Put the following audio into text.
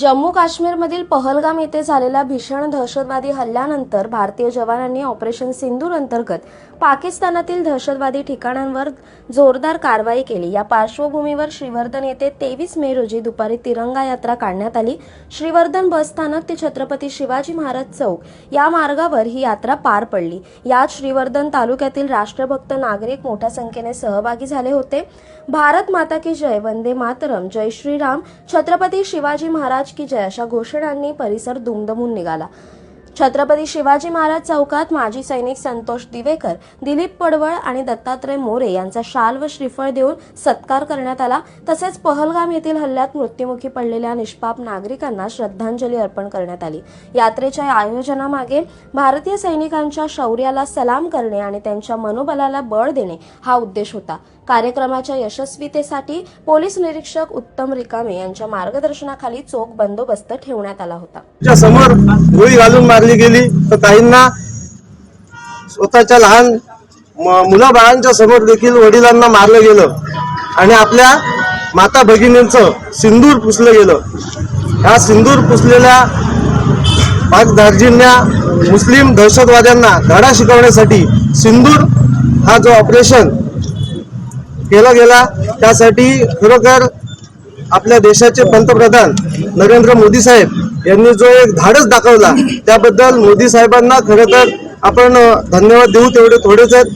जम्मू काश्मीरमधील पहलगाम येथे झालेल्या भीषण दहशतवादी हल्ल्यानंतर भारतीय जवानांनी ऑपरेशन सिंदूर अंतर्गत पाकिस्तानातील दहशतवादी ठिकाणांवर जोरदार कारवाई केली. या पार्श्वभूमीवर श्रीवर्धन येथे तेवीस मे रोजी दुपारी तिरंगा यात्रा काढण्यात आली. श्रीवर्धन बस स्थानक ते छत्रपती शिवाजी महाराज चौक या मार्गावर ही यात्रा पार पडली. यात श्रीवर्धन तालुक्यातील राष्ट्रभक्त नागरिक मोठ्या संख्येने सहभागी झाले होते. भारत माता की जय वंदे मातरम जय श्रीराम छत्रपती शिवाजी महाराज की जय अशा घोषणांनी परिसर दुमदमून निघाला. छत्रपती शिवाजी महाराज चौकात माजी सैनिक संतोष दिवेकर दिलीप पडवळ आणि दत्तात्रय मोरे यांचा शाल व श्रीफळ देऊन सत्कार करण्यात आला. तसेच पहलगाम येथील हल्ल्यात मृत्युमुखी पडलेल्या निष्पाप नागरिकांना श्रद्धांजली अर्पण करण्यात आली. यात्रेच्या आयोजनामागे भारतीय सैनिकांच्या शौर्याला सलाम करणे आणि त्यांच्या मनोबलाला बळ देणे हा उद्देश होता. कार्यक्रमाच्या यशस्वीतेसाठी पोलीस निरीक्षक उत्तम रिकामे यांच्या मार्गदर्शनाखाली चोख बंदोबस्त ठेवण्यात आला होता. समोर घालून मारली गेली तर काहींना स्वतःच्या लहान म- मुलं बाळांच्या समोर देखील वडिलांना मारलं गेलं. आणि आपल्या माता भगिनींचं सिंदूर पुसलं गेलं. ह्या सिंदूर पुसलेल्या पाकधार्जींना मुस्लिम दहशतवाद्यांना धडा शिकवण्यासाठी सिंदूर हा जो ऑपरेशन केला गेला त्यासाठी खरोखर आपल्या देशाचे पंतप्रधान नरेंद्र मोदी साहेब यांनी जो एक धाडस दाखवला त्याबद्दल मोदी साहेबांना खरं तर आपण धन्यवाद देऊ तेवढे थोडेच आहेत.